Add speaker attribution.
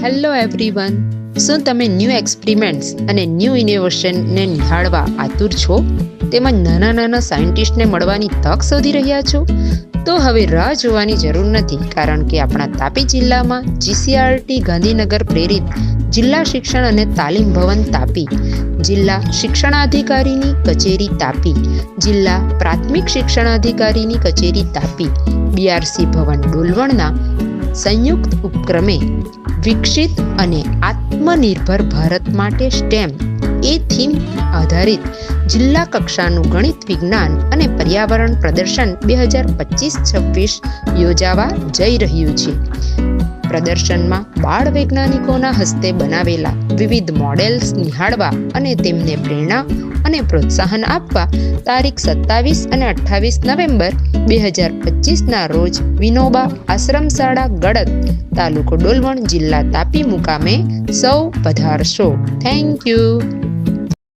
Speaker 1: Hello everyone શું તમે new experiments અને ન્યૂ ઇનોવેશનને નિહાળવા આતુર છો? તેમજ નાના નાના સાયન્ટિસ્ટને મળવાની તક શોધી રહ્યા છો? તો હવે રાહ જોવાની જરૂર નથી, કારણ કે આપણા તાપી જિલ્લામાં જીસીઆરટી ગાંધીનગર પ્રેરિત જિલ્લા શિક્ષણ અને તાલીમ ભવન તાપી, જિલ્લા શિક્ષણાધિકારીની કચેરી તાપી, જિલ્લા પ્રાથમિક શિક્ષણાધિકારીની કચેરી તાપી બીઆરસી ભવન ડોલવણના સંયુક્ત ઉપક્રમે વિકસિત અને આત્મનિર્ભર ભારત માટે સ્ટેમ એ થીમ આધારિત જિલ્લા કક્ષાનું ગણિત વિજ્ઞાન અને પર્યાવરણ પ્રદર્શન બે હજાર પચીસ છવ્વીસ યોજાવા જઈ રહ્યું છે. પ્રદર્શનમાં બાળ વૈજ્ઞાનિકોના હસ્તે બનાવેલા વિવિધ મોડેલ્સ નિહાળવા અને તેમને પ્રેરણા અને પ્રોત્સાહન આપવા તારીખ સત્તાવીસ અને અઠ્ઠાવીસ નવેમ્બર બે હજાર પચીસના રોજ વિનોબા આશ્રમ શાળા ગળદ તાલુકો ડોલવણ જિલ્લા તાપી મુકામે સૌ પધારશો. Thank you